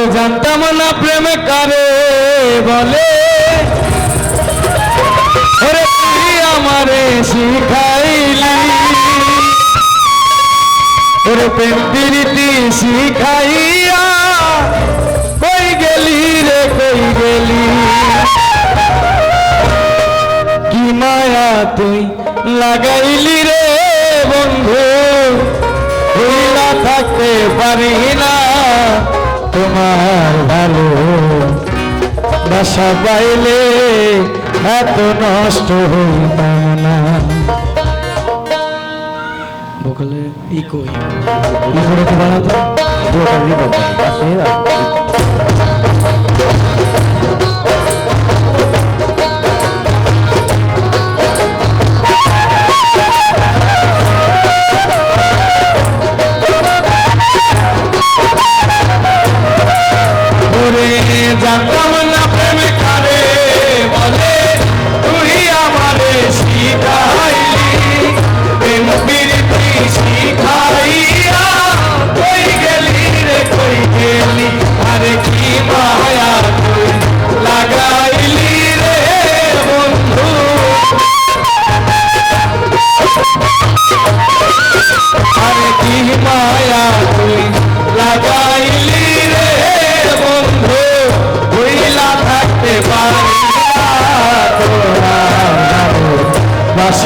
ওরে জানতাম না প্রেম কারে বলে। আমারে শিখাইলি। ওরে প্রেম প্রীতি শিখাইয়া কই গেলি রে, কই গেলি? কি মায়া তুই লাগাইলি রে বন্ধু? থাকতে পারি না। তোমার ভালো বাসা পাইলে এত নষ্ট হইতাম না। ভোকালে ইকো ইকো বানাতো? জানতাম না।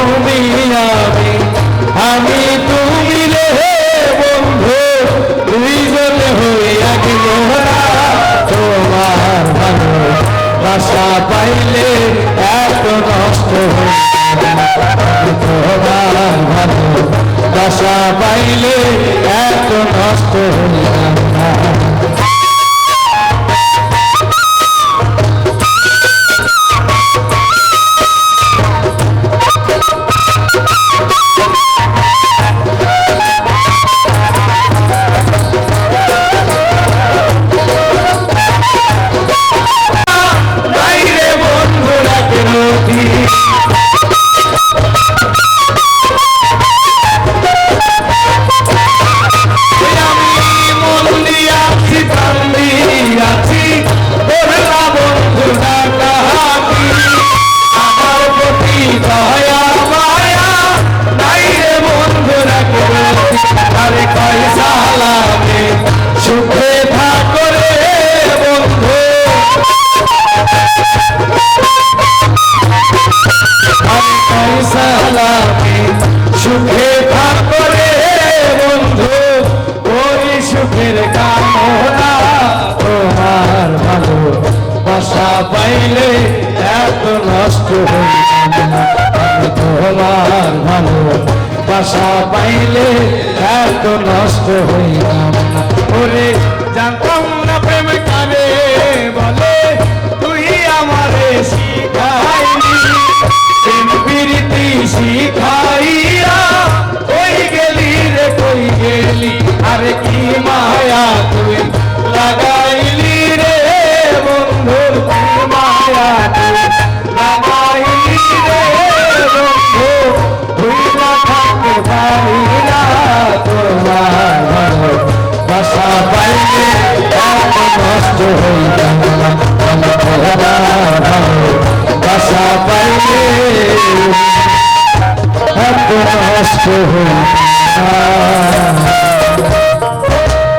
তুমি আমি আমি তুমি রে বন্ধু, দুইজনে হইয়া গেল তোমার ভালো বাসা পাইলে এত নষ্ট। তোমার ভালো বাসা পাইলে এত নষ্ট হইতাম সুখের কামনা, তোমার ভালো বাসা পাইলে এত নষ্ট তোমার ভালো বাসা পাইলে এত নষ্ট হইতাম না। ওরে, জানতাম না প্রেম কারে বলে, তুই আমারে শিখাইলি। প্রেম প্রীতি শিখাইয়া নষ্ট হইতাম